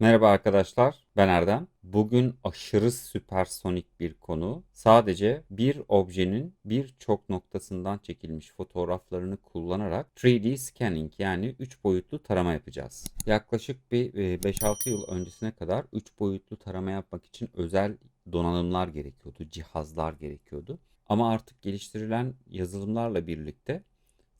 Merhaba arkadaşlar, ben Erdem. Bugün aşırı süpersonik bir konu. Sadece bir objenin birçok noktasından çekilmiş fotoğraflarını kullanarak 3D scanning yani 3 boyutlu tarama yapacağız. Yaklaşık bir e, 5-6 yıl öncesine kadar 3 boyutlu tarama yapmak için özel donanımlar gerekiyordu, cihazlar gerekiyordu. Ama artık geliştirilen yazılımlarla birlikte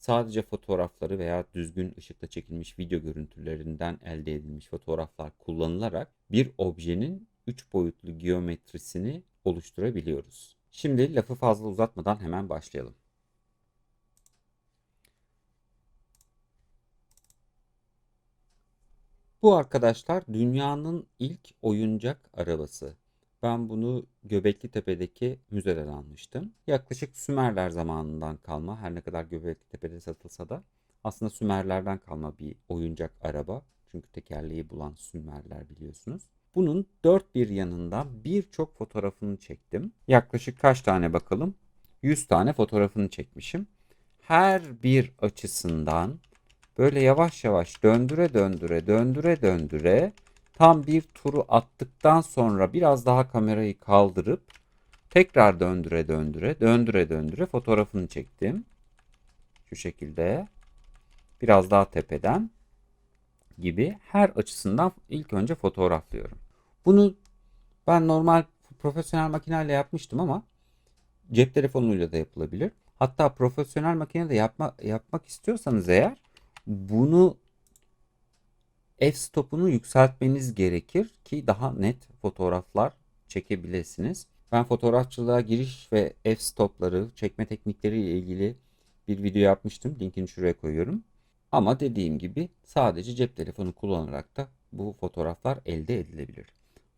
sadece fotoğrafları veya düzgün ışıkla çekilmiş video görüntülerinden elde edilmiş fotoğraflar kullanılarak bir objenin 3 boyutlu geometrisini oluşturabiliyoruz. Şimdi lafı fazla uzatmadan hemen başlayalım. Bu arkadaşlar dünyanın ilk oyuncak arabası. Ben bunu Göbekli Tepe'deki müzeden almıştım. Yaklaşık Sümerler zamanından kalma. Her ne kadar Göbekli Tepe'de satılsa da aslında Sümerlerden kalma bir oyuncak araba. Çünkü tekerleği bulan Sümerler biliyorsunuz. Bunun dört bir yanından birçok fotoğrafını çektim. Yaklaşık kaç tane bakalım? 100 tane fotoğrafını çekmişim. Her bir açısından böyle yavaş yavaş döndüre döndüre döndüre döndüre tam bir turu attıktan sonra biraz daha kamerayı kaldırıp tekrar döndüre döndüre döndüre döndüre fotoğrafını çektim. Şu şekilde biraz daha tepeden gibi her açısından ilk önce fotoğraflıyorum. Bunu ben normal profesyonel makineyle yapmıştım ama cep telefonuyla da yapılabilir. Hatta profesyonel makinede yapma, yapmak istiyorsanız eğer bunu f-stop'unu yükseltmeniz gerekir ki daha net fotoğraflar çekebilirsiniz. Ben fotoğrafçılığa giriş ve f-stop'ları çekme teknikleri ile ilgili bir video yapmıştım. Linkini şuraya koyuyorum. Ama dediğim gibi sadece cep telefonu kullanarak da bu fotoğraflar elde edilebilir.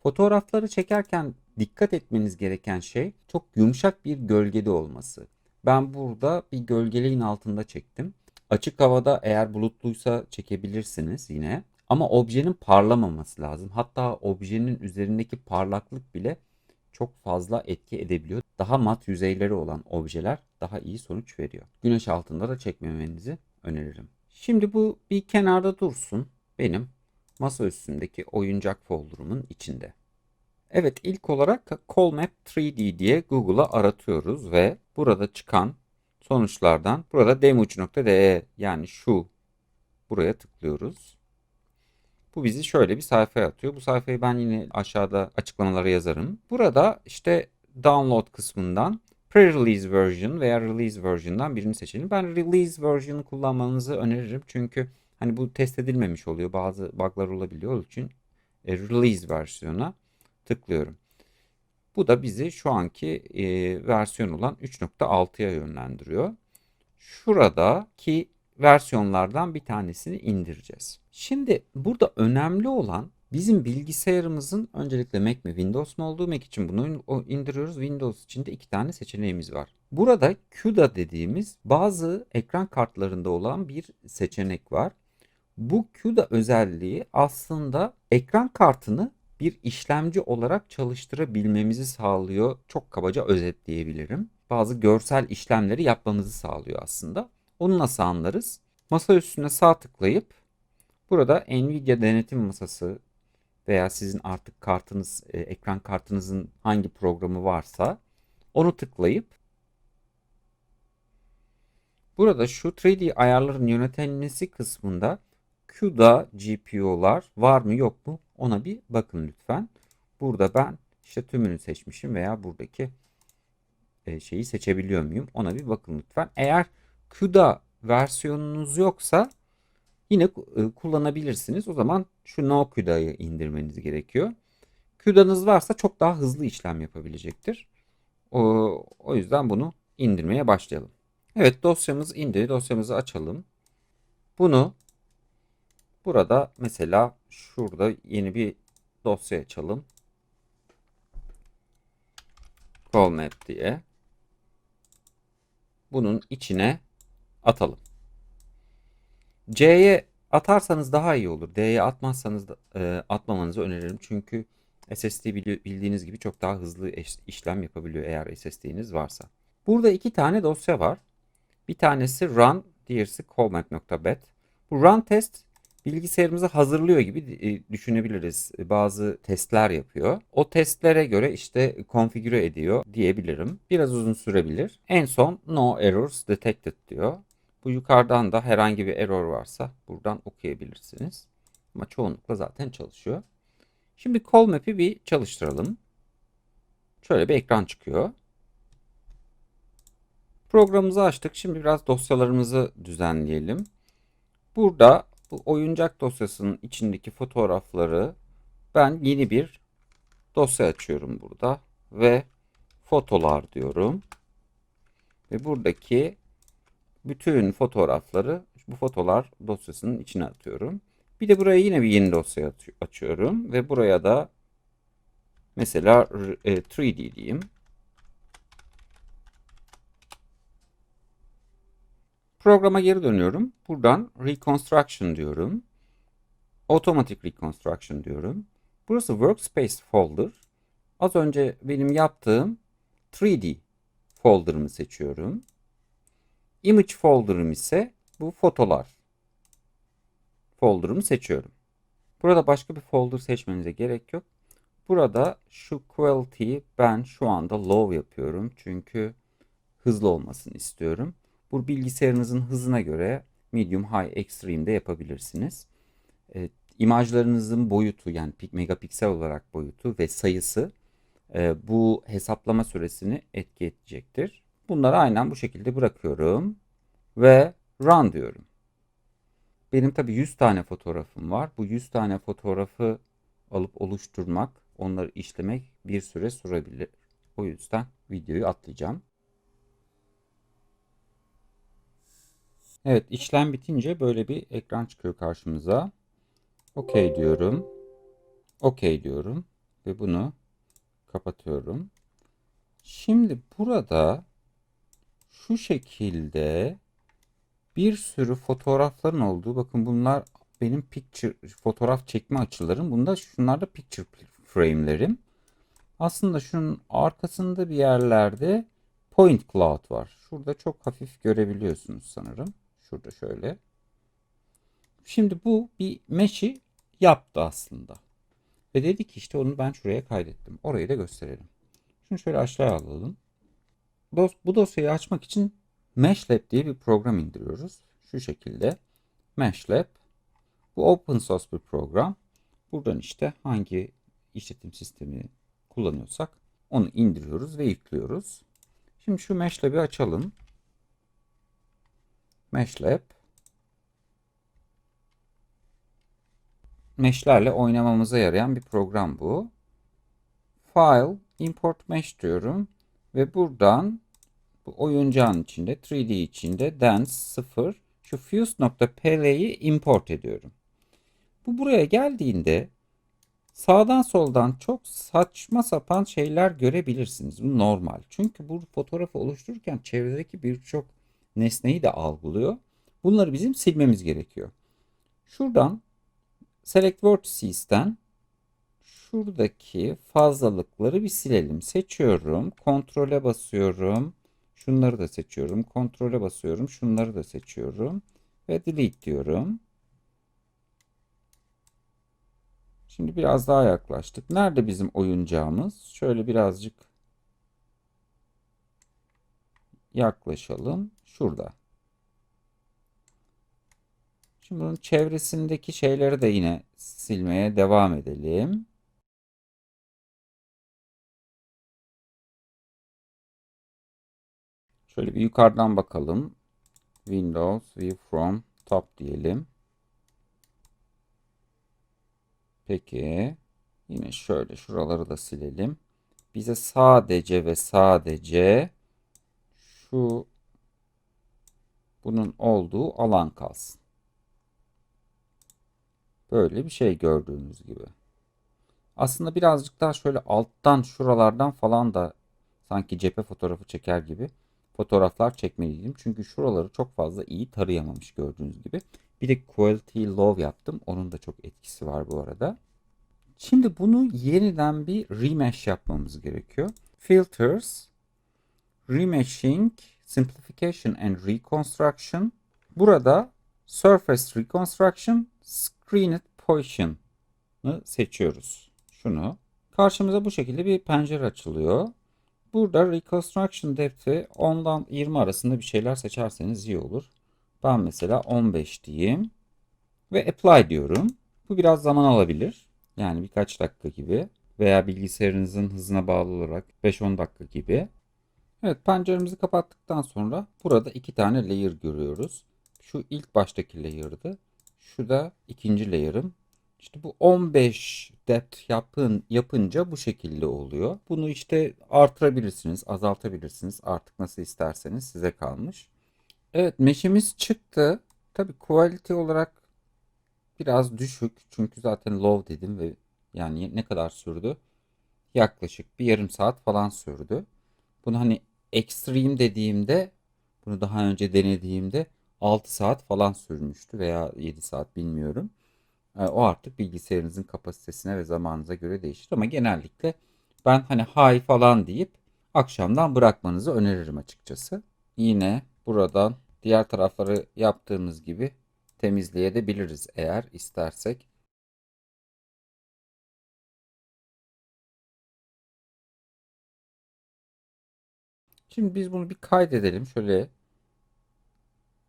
Fotoğrafları çekerken dikkat etmeniz gereken şey çok yumuşak bir gölgede olması. Ben burada bir gölgeliğin altında çektim. Açık havada eğer bulutluysa çekebilirsiniz yine. Ama objenin parlamaması lazım. Hatta objenin üzerindeki parlaklık bile çok fazla etki edebiliyor. Daha mat yüzeyleri olan objeler daha iyi sonuç veriyor. Güneş altında da çekmemenizi öneririm. Şimdi bu bir kenarda dursun. Benim masa üstündeki oyuncak folderumun içinde. Evet ilk olarak Colmap 3D diye Google'a aratıyoruz ve burada çıkan sonuçlardan burada demuç.de yani şu buraya tıklıyoruz. Bu bizi şöyle bir sayfaya atıyor. Bu sayfayı ben yine aşağıda açıklamalara yazarım. Burada işte download kısmından pre-release version veya release version'dan birini seçelim. Ben release version'ı kullanmanızı öneririm. Çünkü hani bu test edilmemiş oluyor. Bazı bug'lar olabiliyor. Onun için e, release versiyona tıklıyorum. Bu da bizi şu anki e, versiyon olan 3.6'ya yönlendiriyor. Şuradaki versiyonlardan bir tanesini indireceğiz. Şimdi burada önemli olan bizim bilgisayarımızın öncelikle Mac mi Windows mu olduğu Mac için bunu indiriyoruz. Windows için de iki tane seçeneğimiz var. Burada CUDA dediğimiz bazı ekran kartlarında olan bir seçenek var. Bu CUDA özelliği aslında ekran kartını bir işlemci olarak çalıştırabilmemizi sağlıyor. Çok kabaca özetleyebilirim. Bazı görsel işlemleri yapmamızı sağlıyor aslında. Onu nasıl anlarız? Masa üstüne sağ tıklayıp burada Nvidia denetim masası veya sizin artık kartınız, e, ekran kartınızın hangi programı varsa onu tıklayıp burada şu 3D ayarların yönetilmesi kısmında CUDA GPU'lar var mı yok mu ona bir bakın lütfen. Burada ben işte tümünü seçmişim veya buradaki e, şeyi seçebiliyor muyum ona bir bakın lütfen. Eğer CUDA versiyonunuz yoksa yine e, kullanabilirsiniz. O zaman şu No CUDA'yı indirmeniz gerekiyor. CUDA'nız varsa çok daha hızlı işlem yapabilecektir. O, o yüzden bunu indirmeye başlayalım. Evet dosyamız indi. Dosyamızı açalım. Bunu burada mesela şurada yeni bir dosya açalım. Colmap diye. Bunun içine atalım. C'ye atarsanız daha iyi olur. D'ye atmazsanız da, e, atmamanızı öneririm. Çünkü SSD bildiğiniz gibi çok daha hızlı işlem yapabiliyor eğer SSD'niz varsa. Burada iki tane dosya var. Bir tanesi run, diğerisi callmap.bat. Bu run test bilgisayarımızı hazırlıyor gibi e, düşünebiliriz. Bazı testler yapıyor. O testlere göre işte konfigüre ediyor diyebilirim. Biraz uzun sürebilir. En son no errors detected diyor. Bu yukarıdan da herhangi bir error varsa buradan okuyabilirsiniz. Ama çoğunlukla zaten çalışıyor. Şimdi call map'i bir çalıştıralım. Şöyle bir ekran çıkıyor. Programımızı açtık. Şimdi biraz dosyalarımızı düzenleyelim. Burada bu oyuncak dosyasının içindeki fotoğrafları ben yeni bir dosya açıyorum burada ve fotolar diyorum. Ve buradaki bütün fotoğrafları bu fotolar dosyasının içine atıyorum. Bir de buraya yine bir yeni dosya açıyorum ve buraya da mesela 3D e, diyeyim. Programa geri dönüyorum. Buradan Reconstruction diyorum. Automatic Reconstruction diyorum. Burası Workspace folder. Az önce benim yaptığım 3D folder'ımı seçiyorum. Image folder'ım ise bu fotolar folder'ımı seçiyorum. Burada başka bir folder seçmenize gerek yok. Burada şu quality'yi ben şu anda low yapıyorum. Çünkü hızlı olmasını istiyorum. Bu bilgisayarınızın hızına göre medium, high, extreme'de yapabilirsiniz. E, imajlarınızın boyutu yani megapiksel olarak boyutu ve sayısı e, bu hesaplama süresini etki edecektir. Bunları aynen bu şekilde bırakıyorum ve run diyorum. Benim tabi 100 tane fotoğrafım var. Bu 100 tane fotoğrafı alıp oluşturmak, onları işlemek bir süre sürebilir. O yüzden videoyu atlayacağım. Evet işlem bitince böyle bir ekran çıkıyor karşımıza. OK diyorum. OK diyorum. Ve bunu kapatıyorum. Şimdi burada şu şekilde bir sürü fotoğrafların olduğu bakın bunlar benim picture fotoğraf çekme açılarım. Bunda şunlar da picture frame'lerim. Aslında şunun arkasında bir yerlerde point cloud var. Şurada çok hafif görebiliyorsunuz sanırım. Şurada şöyle. Şimdi bu bir mesh'i yaptı aslında. Ve dedi ki işte onu ben şuraya kaydettim. Orayı da gösterelim. Şunu şöyle aşağıya alalım. Bu dosyayı açmak için Meshlab diye bir program indiriyoruz. Şu şekilde. Meshlab. Bu open source bir program. Buradan işte hangi işletim sistemi kullanıyorsak onu indiriyoruz ve yüklüyoruz. Şimdi şu Meshlab'i açalım. Meshlab. Mesh'lerle oynamamıza yarayan bir program bu. File, import mesh diyorum. Ve buradan bu oyuncağın içinde 3D içinde dance 0 şu fuse.pl'yi import ediyorum. Bu buraya geldiğinde sağdan soldan çok saçma sapan şeyler görebilirsiniz. Bu normal. Çünkü bu fotoğrafı oluştururken çevredeki birçok nesneyi de algılıyor. Bunları bizim silmemiz gerekiyor. Şuradan Select Vertices'ten şuradaki fazlalıkları bir silelim. Seçiyorum. Kontrole basıyorum. Şunları da seçiyorum. Kontrole basıyorum. Şunları da seçiyorum. Ve delete diyorum. Şimdi biraz daha yaklaştık. Nerede bizim oyuncağımız? Şöyle birazcık yaklaşalım. Şurada. Şimdi bunun çevresindeki şeyleri de yine silmeye devam edelim. Şöyle bir yukarıdan bakalım. Windows View from Top diyelim. Peki. Yine şöyle şuraları da silelim. Bize sadece ve sadece şu bunun olduğu alan kalsın. Böyle bir şey gördüğünüz gibi. Aslında birazcık daha şöyle alttan şuralardan falan da sanki cephe fotoğrafı çeker gibi fotoğraflar çekmeliydim. Çünkü şuraları çok fazla iyi tarayamamış gördüğünüz gibi. Bir de quality low yaptım. Onun da çok etkisi var bu arada. Şimdi bunu yeniden bir remesh yapmamız gerekiyor. Filters, Remeshing, Simplification and Reconstruction. Burada Surface Reconstruction, Screened Position'ı seçiyoruz. Şunu. Karşımıza bu şekilde bir pencere açılıyor. Burada Reconstruction Depth'i 10'dan 20 arasında bir şeyler seçerseniz iyi olur. Ben mesela 15 diyeyim. Ve Apply diyorum. Bu biraz zaman alabilir. Yani birkaç dakika gibi. Veya bilgisayarınızın hızına bağlı olarak 5-10 dakika gibi. Evet penceremizi kapattıktan sonra burada iki tane layer görüyoruz. Şu ilk baştaki layer'dı. Şu da ikinci layer'ım. İşte bu 15 depth yapın, yapınca bu şekilde oluyor. Bunu işte artırabilirsiniz, azaltabilirsiniz. Artık nasıl isterseniz size kalmış. Evet mesh'imiz çıktı. Tabii quality olarak biraz düşük. Çünkü zaten low dedim ve yani ne kadar sürdü? Yaklaşık bir yarım saat falan sürdü. Bunu hani extreme dediğimde bunu daha önce denediğimde 6 saat falan sürmüştü veya 7 saat bilmiyorum. E, o artık bilgisayarınızın kapasitesine ve zamanınıza göre değişir ama genellikle ben hani high falan deyip akşamdan bırakmanızı öneririm açıkçası. Yine buradan diğer tarafları yaptığımız gibi temizleyebiliriz eğer istersek. Şimdi biz bunu bir kaydedelim. Şöyle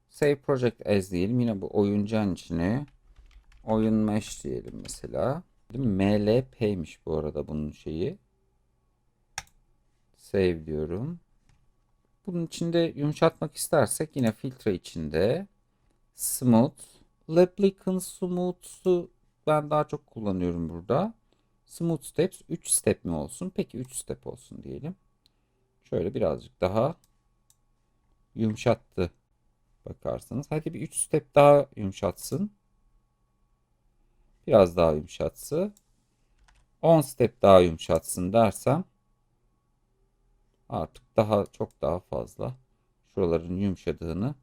Save Project As diyelim. Yine bu oyuncağın içine oyun mesh diyelim mesela. MLP'miş bu arada bunun şeyi. Save diyorum. Bunun içinde yumuşatmak istersek yine filtre içinde Smooth. Leplican Smooth'u ben daha çok kullanıyorum burada. Smooth Steps 3 step mi olsun? Peki 3 step olsun diyelim. Şöyle birazcık daha yumuşattı bakarsanız. Hadi bir 3 step daha yumuşatsın. Biraz daha yumuşatsı. 10 step daha yumuşatsın dersem artık daha çok daha fazla şuraların yumuşadığını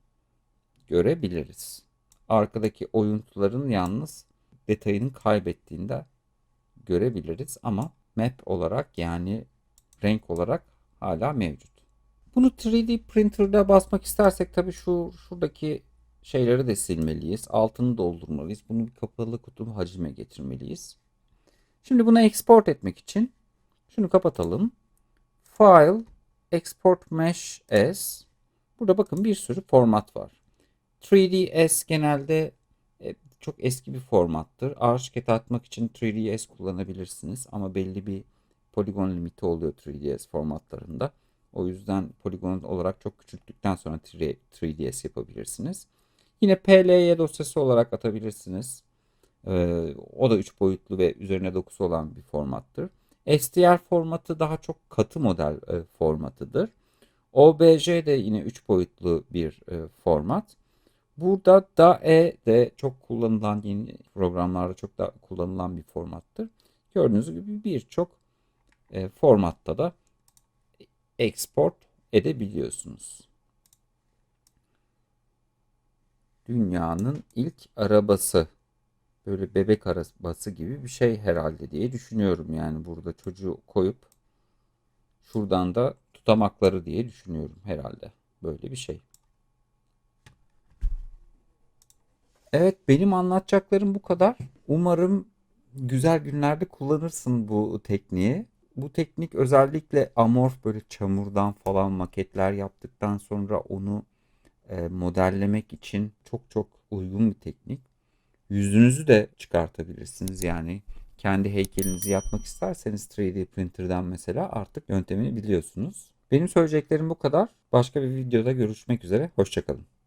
görebiliriz. Arkadaki oyuntuların yalnız detayını kaybettiğinde görebiliriz ama map olarak yani renk olarak hala mevcut. Bunu 3D printer'da basmak istersek tabii şu şuradaki şeyleri de silmeliyiz. Altını doldurmalıyız. Bunu bir kapalı kutu hacime getirmeliyiz. Şimdi bunu export etmek için şunu kapatalım. File Export Mesh as Burada bakın bir sürü format var. 3ds genelde e, çok eski bir formattır. Arşiket atmak için 3ds kullanabilirsiniz ama belli bir poligon limiti oluyor 3ds formatlarında. O yüzden poligon olarak çok küçülttükten sonra 3ds yapabilirsiniz. Yine PLY dosyası olarak atabilirsiniz. Ee, o da 3 boyutlu ve üzerine dokusu olan bir formattır. STR formatı daha çok katı model e, formatıdır. OBJ de yine 3 boyutlu bir e, format. Burada DAE de çok kullanılan yeni programlarda çok da kullanılan bir formattır. Gördüğünüz gibi birçok e, formatta da export edebiliyorsunuz. Dünyanın ilk arabası böyle bebek arabası gibi bir şey herhalde diye düşünüyorum. Yani burada çocuğu koyup şuradan da tutamakları diye düşünüyorum herhalde. Böyle bir şey. Evet benim anlatacaklarım bu kadar. Umarım güzel günlerde kullanırsın bu tekniği. Bu teknik özellikle amorf böyle çamurdan falan maketler yaptıktan sonra onu modellemek için çok çok uygun bir teknik. Yüzünüzü de çıkartabilirsiniz yani kendi heykelinizi yapmak isterseniz 3D printer'dan mesela artık yöntemini biliyorsunuz. Benim söyleyeceklerim bu kadar. Başka bir videoda görüşmek üzere. Hoşçakalın.